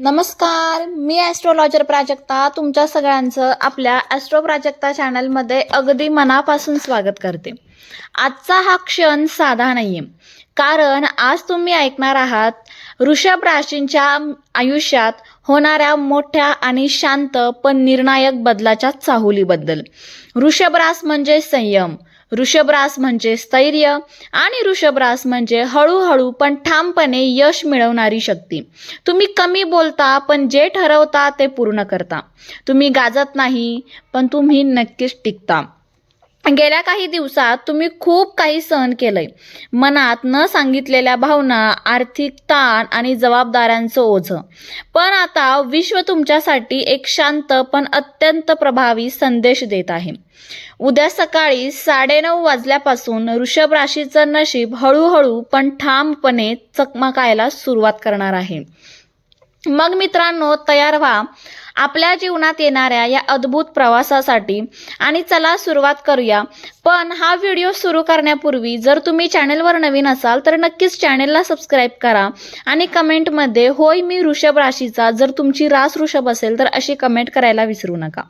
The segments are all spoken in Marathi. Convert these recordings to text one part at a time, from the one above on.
नमस्कार मी ॲस्ट्रोलॉजर प्राजक्ता. तुमच्या सगळ्यांचं आपल्या ॲस्ट्रो प्राजक्ता चॅनलमध्ये अगदी मनापासून स्वागत करते. आजचा हा क्षण साधा नाही आहे कारण आज तुम्ही ऐकणार आहात ऋषभ राशींच्या आयुष्यात होणाऱ्या मोठ्या आणि शांत पण निर्णायक बदलाच्या चाहुलीबद्दल. ऋषभ रास म्हणजे संयम. वृषभ म्हणजे स्थैर्य आणि वृषभ म्हणजे हळूहळू पण ठामपणे यश मिळवणारी शक्ती. तुम्ही कमी बोलता पण जे ठरवता ते पूर्ण करता. तुम्ही गाजत नाही पण तुम्ही नक्कीच टिकता. गेल्या काही दिवसात तुम्ही खूप काही सहन केलंय. मनात न सांगितलेल्या भावना आर्थिक ताण आणि जबाबदाऱ्यांचं ओझं. पण आता विश्व तुमच्यासाठी एक शांत पण अत्यंत प्रभावी संदेश देत आहे. उद्या सकाळी साडेनऊ वाजल्यापासून वृषभ राशीचं नशीब हळूहळू पण ठामपणे चकमकायला सुरुवात करणार आहे. मग मित्रांनो तयार व्हा. आपल्या जीवनात येणाऱ्या या अद्भुत प्रवासासाठी. आणि चला सुरुवात करूया. पण हा व्हिडिओ सुरू करण्यापूर्वी जर तुम्ही चॅनेलवर नवीन असाल तर नक्कीच चॅनलला सबस्क्राईब करा. आणि कमेंटमध्ये होय मी वृषभ राशीचा. जर तुमची रास वृषभ असेल तर अशी कमेंट करायला विसरू नका.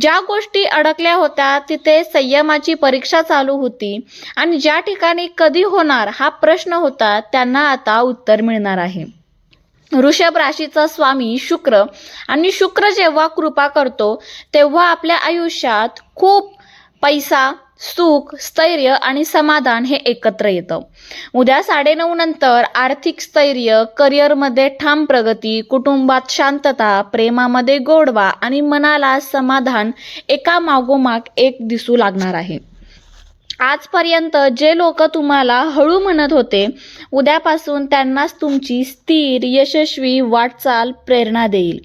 ज्या गोष्टी अडकल्या होत्या तिथे संयमाची परीक्षा चालू होती. आणि ज्या ठिकाणी कधी होणार हा प्रश्न होता त्यांना आता उत्तर मिळणार आहे. वृषभ राशीचा स्वामी शुक्र. आणि शुक्र जेव्हा कृपा करतो तेव्हा आपल्या आयुष्यात खूप पैसा सुख स्थैर्य आणि समाधान हे एकत्र येतं. उद्या साडेनऊ नंतर आर्थिक स्थैर्य करिअरमध्ये ठाम प्रगती कुटुंबात शांतता प्रेमामध्ये गोडवा आणि मनाला समाधान एका मागोमाग एक दिसू लागणार आहे. आजपर्यंत जे लोक तुम्हाला हळू म्हणत होते उद्यापासून त्यांनाच तुमची स्थिर यशस्वी वाटचाल प्रेरणा देईल.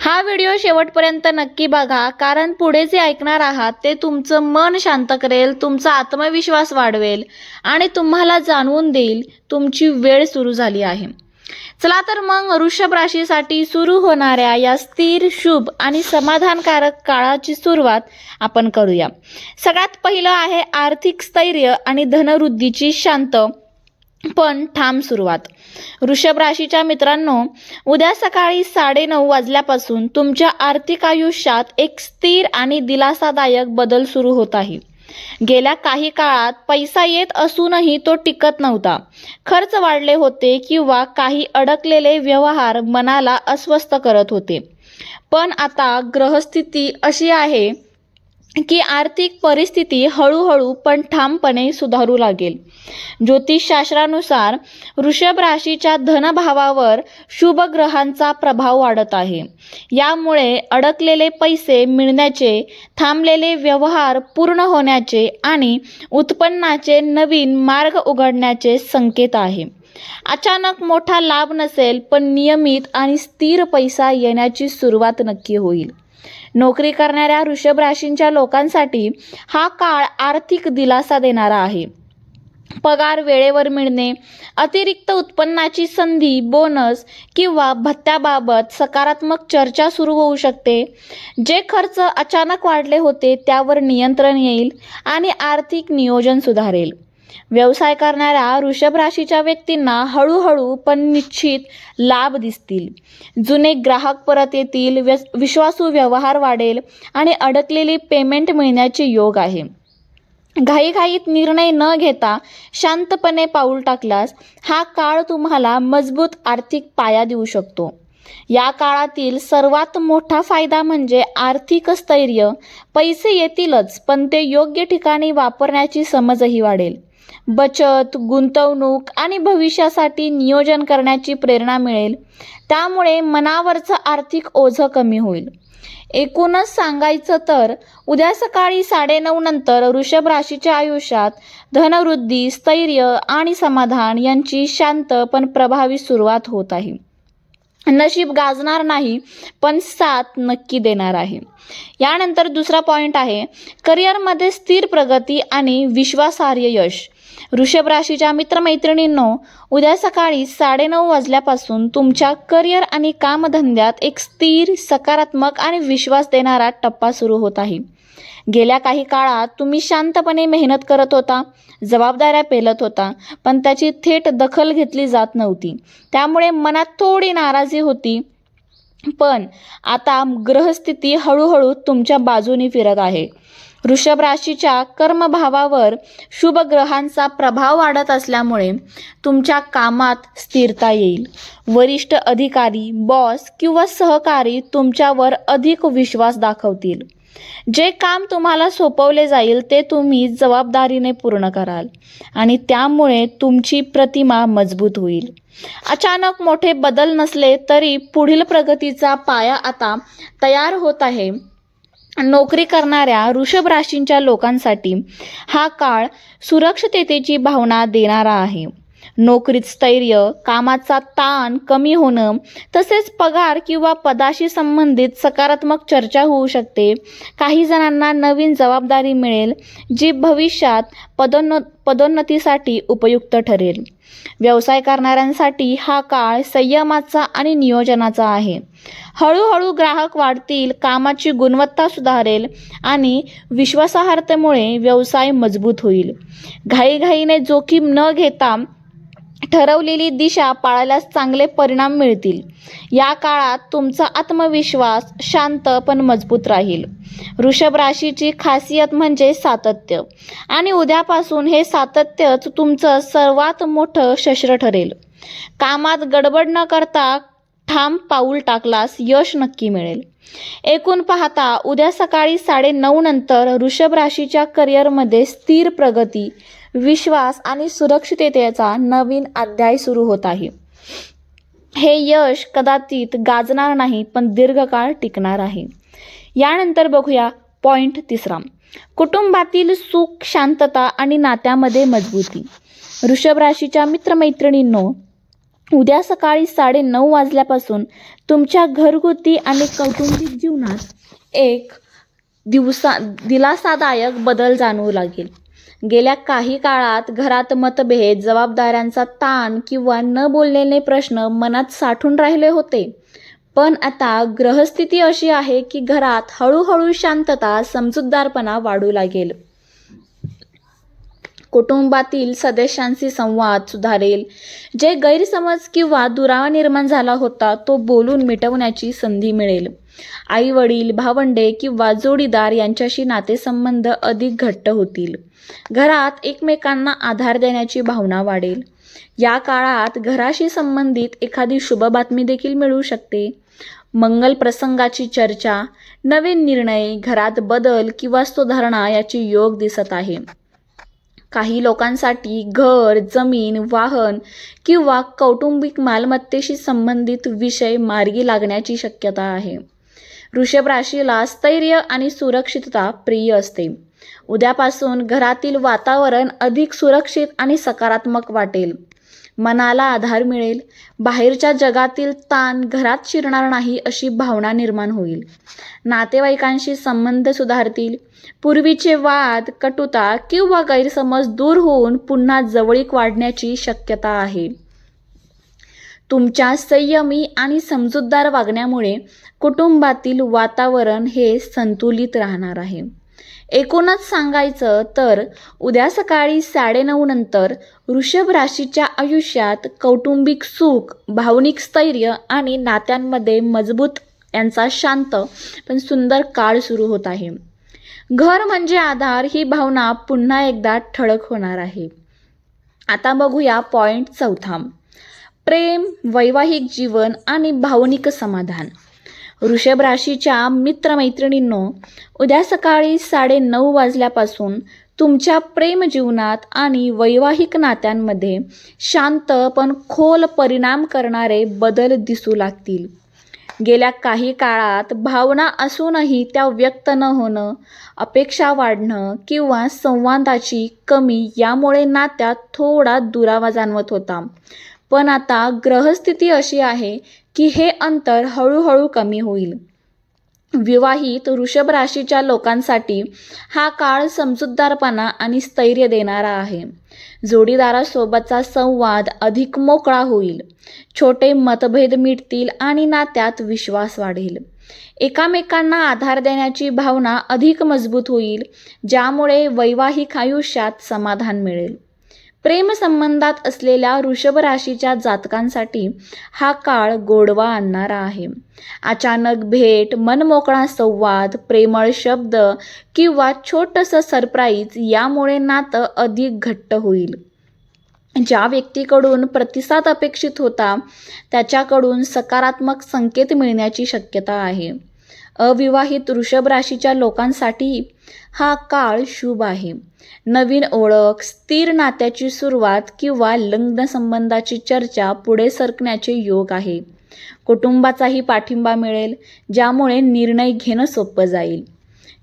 हा व्हिडिओ शेवटपर्यंत नक्की बघा कारण पुढे जे ऐकणार आहात ते तुमचं मन शांत करेल तुमचा आत्मविश्वास वाढवेल आणि तुम्हाला जाणवून देईल तुमची वेळ सुरू झाली आहे. चला तर मग वृषभ राशीसाठी सुरू होणाऱ्या या स्थिर शुभ आणि समाधानकारक काळाची सुरुवात आपण करूया. सगळ्यात पहिलं आहे आर्थिक स्थैर्य आणि धनवृद्धीची शांत पण ठाम सुरुवात. वृषभ राशीच्या मित्रांनो उद्या सकाळी साडेनऊ वाजल्यापासून तुमच्या आर्थिक आयुष्यात एक स्थिर आणि दिलासादायक बदल सुरू होत आहे. गेल्या काही काळात पैसा येत असूनही तो टिकत नव्हता. खर्च वाढले होते किंवा काही अडकलेले व्यवहार मनाला अस्वस्थ करत होते. पण आता ग्रहस्थिती अशी आहे की आर्थिक परिस्थिती हळूहळू पण ठामपणे सुधारू लागेल. ज्योतिषशास्त्रानुसार वृषभ राशीच्या धनभावावर शुभ ग्रहांचा प्रभाव वाढत आहे. यामुळे अडकलेले पैसे मिळण्याचे थांबलेले व्यवहार पूर्ण होण्याचे आणि उत्पन्नाचे नवीन मार्ग उघडण्याचे संकेत आहे. अचानक मोठा लाभ नसेल पण नियमित आणि स्थिर पैसा येण्याची सुरुवात नक्की होईल. नोकरी करणाऱ्या वृषभ राशींच्या लोकांसाठी हा काळ आर्थिक दिलासा देणारा आहे. पगार वेळेवर मिळणे अतिरिक्त उत्पन्नाची संधी बोनस किंवा भत्त्याबाबत सकारात्मक चर्चा सुरू होऊ शकते. जे खर्च अचानक वाढले होते त्यावर नियंत्रण येईल आणि आर्थिक नियोजन सुधारेल. व्यवसाय करणाऱ्या वृषभ राशीच्या व्यक्तींना हळूहळू पण निश्चित लाभ दिसतील. जुने ग्राहक परत येतील विश्वासू व्यवहार वाढेल आणि अडकलेली पेमेंट मिळण्याचे योग आहे. घाईघाईत निर्णय न घेता शांतपणे पाऊल टाकल्यास हा काळ तुम्हाला मजबूत आर्थिक पाया देऊ शकतो. या काळातील सर्वात मोठा फायदा म्हणजे आर्थिक स्थैर्य. पैसे येतीलच पण ते योग्य ठिकाणी वापरण्याची समजही वाढेल. बचत गुंतवणूक आणि भविष्यासाठी नियोजन करण्याची प्रेरणा मिळेल. त्यामुळे मनावरचं आर्थिक ओझं कमी होईल. एकूणच सांगायचं तर उद्या सकाळी साडेनऊ नंतर वृषभ राशीच्या आयुष्यात धनवृद्धी स्थैर्य आणि समाधान यांची शांत पण प्रभावी सुरुवात होत आहे. नशीब गाजणार नाही पण साथ नक्की देणार आहे. यानंतर दुसरा पॉईंट आहे करिअरमध्ये स्थिर प्रगती आणि विश्वासार्ह यश. वृषभ राशीच्या मित्रमैत्रिणींनो उद्या सकाळी साडेनऊ वाजल्यापासून तुमच्या करिअर आणि कामधंद्यात एक स्थिर सकारात्मक आणि विश्वास देणारा टप्पा सुरू होत आहे. गेल्या काही काळात तुम्ही शांतपणे मेहनत करत होता जबाबदाऱ्या पेलत होता पण त्याची थेट दखल घेतली जात नव्हती. त्यामुळे मनात थोडी नाराजी होती. पण आता ग्रहस्थिती हळूहळू तुमच्या बाजूने फिरत आहे. वृषभ राशीच्या कर्मभावावर शुभ ग्रहांचा प्रभाव वाढत असल्यामुळे तुमच्या कामात स्थिरता येईल. वरिष्ठ अधिकारी बॉस किंवा सहकारी तुमच्यावर अधिक विश्वास दाखवतील. जे काम तुम्हाला सोपवले जाईल ते तुम्ही जबाबदारीने पूर्ण कराल आणि त्यामुळे तुमची प्रतिमा मजबूत होईल. अचानक मोठे बदल नसले तरी पुढील प्रगतीचा पाया आता तयार होत आहे. नोकरी करणाऱ्या वृषभ राशींच्या लोकांसाठी हा काळ सुरक्षिततेची भावना देणारा आहे. नोकरीत स्थैर्य कामाचा ताण कमी होणं तसेच पगार किंवा पदाशी संबंधित सकारात्मक चर्चा होऊ शकते. काही जणांना नवीन जबाबदारी मिळेल जी भविष्यात पदोन्न पदोन्नतीसाठी उपयुक्त ठरेल. व्यवसाय करणाऱ्यांसाठी हा काळ संयमाचा आणि नियोजनाचा आहे. हळूहळू ग्राहक वाढतील कामाची गुणवत्ता सुधारेल आणि विश्वासार्हतेमुळे व्यवसाय मजबूत होईल. घाईघाईने जोखीम न घेता ठरवलेली दिशा पाळल्यास चांगले परिणाम मिळतील. या काळात तुमचा आत्मविश्वास शांत पण मजबूत राहील. वृषभ राशीची खासियत म्हणजे सातत्य. आणि उद्यापासून हे सातत्यच तुमचं सर्वात मोठं शस्त्र ठरेल. कामात गडबड न करता ठाम पाऊल टाकलास यश नक्की मिळेल. एकूण पाहता उद्या सकाळी साडेनऊ नंतर वृषभ राशीच्या करिअरमध्ये स्थिर प्रगती विश्वास आणि सुरक्षिततेचा नवीन अध्याय सुरू होत आहे. हे यश कदाचित गाजणार नाही पण दीर्घकाळ टिकणार आहे. यानंतर बघूया पॉइंट तिसरा. कुटुंबातील सुख शांतता आणि नात्यामध्ये मजबूती. वृषभ राशीच्या मित्रमैत्रिणींनो उद्या सकाळी साडे नऊ वाजल्यापासून तुमच्या घरगुती आणि कौटुंबिक जीवनात एक दिवसा दिलासादायक बदल जाणवू लागेल. गेल्या काही काळात घरात मतभेद जबाबदाऱ्यांचा ताण किंवा न बोललेले प्रश्न मनात साठून राहिले होते. पण आता ग्रहस्थिती अशी आहे की घरात हळूहळू शांतता समजूतदारपणा वाढू लागेल. कुटुंबातील सदस्यांशी संवाद सुधारेल. जे गैरसमज किंवा दुरावा निर्माण झाला होता तो बोलून मिटवण्याची संधी मिळेल. आई वडील भावंडे किंवा जोडीदार यांच्याशी नातेसंबंध अधिक घट्ट होतील. घरात एकमेकांना आधार देण्याची भावना वाढेल. या काळात घराशी संबंधित एखादी शुभ बातमी देखील मिळू शकते. मंगल प्रसंगाची चर्चा नवीन निर्णय घरात बदल किंवा सुधारणा याची योग दिसत आहे. काही लोकांसाठी घर जमीन वाहन किंवा कौटुंबिक मालमत्तेशी संबंधित विषय मार्गी लागण्याची शक्यता आहे. वृषभ राशीला स्थैर्य आणि सुरक्षितता प्रिय असते. उद्यापासून घरातील वातावरण अधिक सुरक्षित आणि सकारात्मक वाटेल. मनाला आधार मिळेल. बाहेरच्या जगातील ताण घरात शिरणार नाही अशी भावना निर्माण होईल. नातेवाईकांशी संबंध सुधारतील. पूर्वीचे वाद कटुता किंवा गैरसमज दूर होऊन पुन्हा जवळीक वाढण्याची शक्यता आहे. तुमच्या संयमी आणि समजूतदार वागण्यामुळे कुटुंबातील वातावरण हे संतुलित राहणार आहे. एकूणच सांगायचं तर उद्या सकाळी साडेनऊ नंतर वृषभ राशीच्या आयुष्यात कौटुंबिक सुख भावनिक स्थैर्य आणि नात्यांमध्ये मजबूत यांचा शांत पण सुंदर काळ सुरू होत आहे. घर म्हणजे आधार ही भावना पुन्हा एकदा ठळक होणार आहे. आता बघूया पॉईंट चौथा. प्रेम वैवाहिक जीवन आणि भावनिक समाधान. वृषभ राशीच्या मित्रमैत्रिणींनो उद्या सकाळी साडे नऊ वाजल्यापासून तुमच्या प्रेम जीवनात आणि वैवाहिक नात्यांमध्ये शांत पण खोल परिणाम करणारे बदल दिसू लागतील. गेल्या काही काळात भावना असूनही त्या व्यक्त न होणं अपेक्षा वाढणं किंवा संवादाची कमी यामुळे नात्यात थोडा दुरावा जाणवत होता. पण आता ग्रहस्थिती अशी आहे की हे अंतर हळूहळू कमी होईल. विवाहित वृषभ राशीच्या लोकांसाठी हा काळ समजूतदारपणा आणि स्थैर्य देणारा आहे. जोडीदारासोबतचा संवाद अधिक मोकळा होईल. छोटे मतभेद मिटतील आणि नात्यात विश्वास वाढेल. एकामेकांना आधार देण्याची भावना अधिक मजबूत होईल ज्यामुळे वैवाहिक आयुष्यात समाधान मिळेल. प्रेमसंबंधात असलेल्या वृषभ राशीच्या जातकांसाठी हा काळ गोडवा आणणारा आहे. अचानक भेट मनमोकळा संवाद प्रेमळ शब्द किंवा छोटंसं सरप्राईज यामुळे नातं अधिक घट्ट होईल. ज्या व्यक्तीकडून प्रतिसाद अपेक्षित होता त्याच्याकडून सकारात्मक संकेत मिळण्याची शक्यता आहे. अविवाहित वृषभ राशीच्या लोकांसाठी हा काळ शुभ आहे. नवीन ओळख स्थिर नात्याची सुरुवात किंवा लग्न संबंधाची चर्चा पुढे सरकण्याचे योग आहे. कुटुंबाचाही पाठिंबा मिळेल ज्यामुळे निर्णय घेणं सोपं जाईल.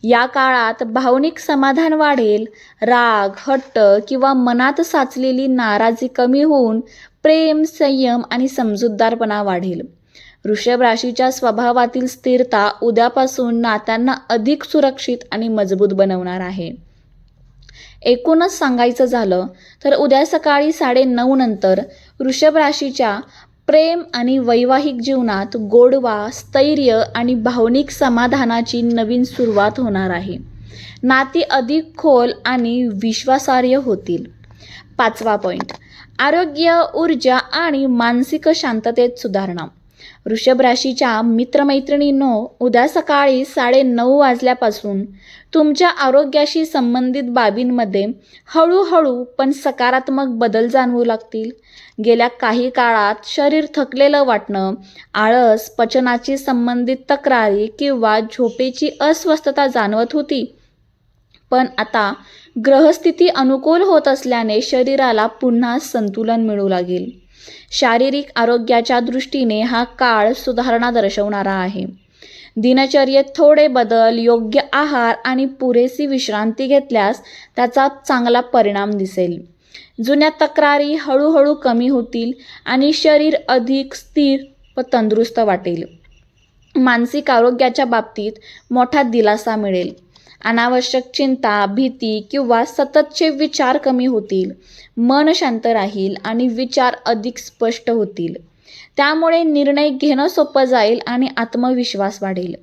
या काळात भावनिक समाधान वाढेल राग हट्ट किंवा मनात साचलेली नाराजी कमी होऊन प्रेम संयम आणि समजूतदारपणा वाढेल. वृषभ राशीच्या स्वभावातील स्थिरता उद्यापासून नात्यांना अधिक सुरक्षित आणि मजबूत बनवणार आहे. एकूणच सांगायचं झालं तर उद्या सकाळी साडे नऊ नंतर वृषभ राशीच्या प्रेम आणि वैवाहिक जीवनात गोडवा स्थैर्य आणि भावनिक समाधानाची नवीन सुरुवात होणार आहे. नाती अधिक खोल आणि विश्वासार्ह होतील. पाचवा पॉईंट आरोग्य ऊर्जा आणि मानसिक शांततेत सुधारणा. वृषभ राशीच्या मित्रमैत्रिणींनो उद्या सकाळी साडे नऊ वाजल्यापासून तुमच्या आरोग्याशी संबंधित बाबींमध्ये हळूहळू पण सकारात्मक बदल जाणवू लागतील. गेल्या काही काळात शरीर थकलेलं वाटणं आळस पचनाची संबंधित तक्रारी किंवा झोपेची अस्वस्थता जाणवत होती. पण आता ग्रहस्थिती अनुकूल होत असल्याने शरीराला पुन्हा संतुलन मिळू लागेल. शारीरिक आरोग्याच्या दृष्टीने हा काळ सुधारणा दर्शवणारा आहे. दिनचर्येत थोडे बदल योग्य आहार आणि पुरेशी विश्रांती घेतल्यास त्याचा चांगला परिणाम दिसेल. जुन्या तक्रारी हळूहळू कमी होतील आणि शरीर अधिक स्थिर व तंदुरुस्त वाटेल. मानसिक आरोग्याच्या बाबतीत मोठा दिलासा मिळेल. अनावश्यक चिंता भीती किंवा सततचे विचार कमी होतील. मन शांत राहील आणि विचार अधिक स्पष्ट होतील. त्यामुळे निर्णय घेणं सोपं जाईल आणि आत्मविश्वास वाढेल.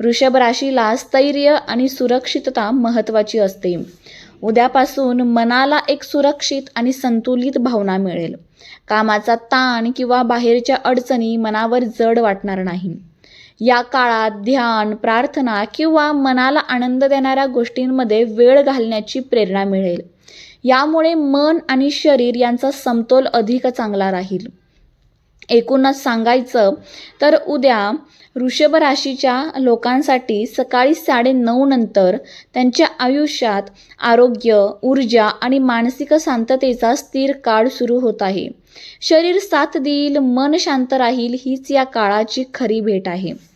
वृषभ राशीला स्थैर्य आणि सुरक्षितता महत्त्वाची असते. उद्यापासून मनाला एक सुरक्षित आणि संतुलित भावना मिळेल. कामाचा ताण किंवा बाहेरच्या अडचणी मनावर जड वाटणार नाही. या काळात ध्यान प्रार्थना किंवा मनाला आनंद देणाऱ्या गोष्टींमध्ये वेळ घालण्याची प्रेरणा मिळेल. यामुळे मन आणि शरीर यांचा समतोल अधिक चांगला राहील. एकूणच सांगायचं तर उद्या वृषभ राशीच्या लोकांसाठी सकाळी साडे नऊ नंतर त्यांच्या आयुष्यात आरोग्य ऊर्जा आणि मानसिक शांततेचा स्थिर काळ सुरू होत आहे. शरीर साथ देईल मन शांत राहील हीच या काळाची खरी भेट आहे.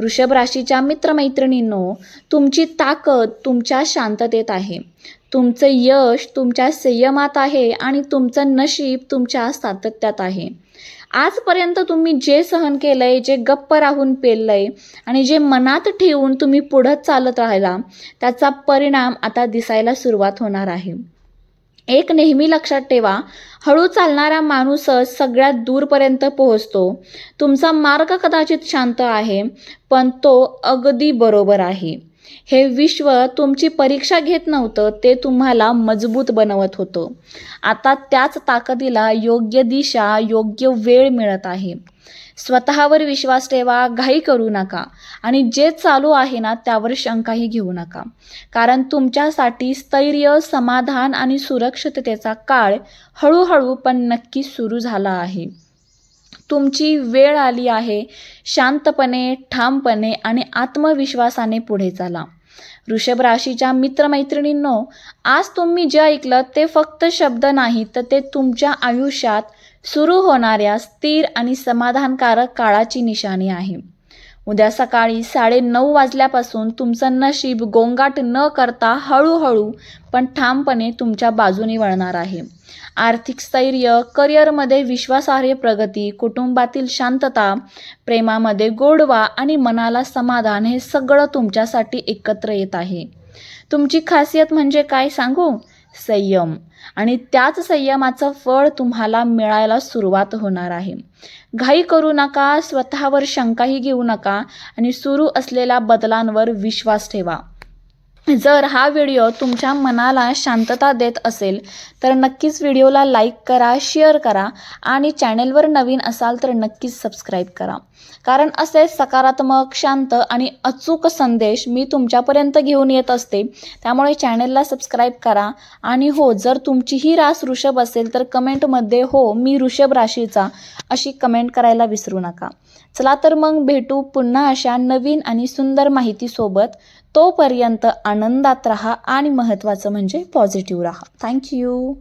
वृषभ राशीच्या मित्रमैत्रिणींनो तुमची ताकद तुमच्या शांततेत आहे. तुमचं यश तुमच्या संयमात आहे आणि तुमचं नशीब तुमच्या सातत्यात आहे. आजपर्यंत तुम्ही जे सहन केलंय जे गप्प राहून पेललंय आणि जे मनात ठेवून तुम्ही पुढं चालत राहिला त्याचा परिणाम आता दिसायला सुरुवात होणार आहे. एक नेहमी लक्षात ठेवा हळू चालणारा माणूसच सगळ्यात दूरपर्यंत पोहोचतो. तुमचा मार्ग कदाचित शांत आहे पण तो अगदी बरोबर आहे. हे विश्व तुमची परीक्षा घेत नव्हतं ते तुम्हाला मजबूत बनवत होतं. आता त्याच ताकदीला योग्य दिशा योग्य वेळ मिळत आहे. स्वतःवर विश्वास ठेवा घाई करू नका. आणि जे चालू आहे ना त्यावर शंकाही घेऊ नका. कारण तुमच्यासाठी स्थैर्य समाधान आणि सुरक्षिततेचा काळ हळूहळू पण नक्की सुरू झाला आहे. तुमची वेळ आली आहे. शांतपणे ठामपणे आणि आत्मविश्वासाने पुढे चाला. वृषभ राशीच्या मित्रमैत्रिणींनो आज तुम्ही जे ऐकलं ते फक्त शब्द नाही तर ते तुमच्या आयुष्यात सुरू होणाऱ्या स्थिर आणि समाधानकारक काळाची निशाणी आहे. उद्या सकाळी साडे नऊ वाजल्यापासून तुमचं नशीब गोंगाट न करता हळूहळू पण ठामपणे तुमच्या बाजूने वळणार आहे. आर्थिक स्थैर्य करिअरमध्ये विश्वासार्ह प्रगती कुटुंबातील शांतता प्रेमामध्ये गोडवा आणि मनाला समाधान हे सगळं तुमच्यासाठी एकत्र येत आहे. तुमची खासियत म्हणजे काय सांगू? संयम. आणि त्याच संयमाचं फळ तुम्हाला मिळायला सुरुवात होणार आहे. घाई करू नका स्वतःवर शंकाही घेऊ नका आणि सुरू असलेल्या बदलांवर विश्वास ठेवा. जर हा व्हिडिओ तुमच्या मनाला शांतता देत असेल तर नक्कीच व्हिडिओला लाईक करा शेअर करा आणि चॅनेलवर नवीन असाल तर नक्कीच सबस्क्राईब करा. कारण असे सकारात्मक शांत आणि अचूक संदेश मी तुमच्यापर्यंत घेऊन येत असते. त्यामुळे चॅनेलला सबस्क्राईब करा आणि हो जर तुमचीही रास ऋषभ असेल तर कमेंटमध्ये हो मी ऋषभ राशीचा अशी कमेंट करायला विसरू नका. चला तर मग भेटू पुन्हा अशा नवीन आणि सुंदर माहितीसोबत. तोपर्यंत आनंदात राहा आणि महत्त्वाचं म्हणजे पॉझिटिव्ह राहा. थँक्यू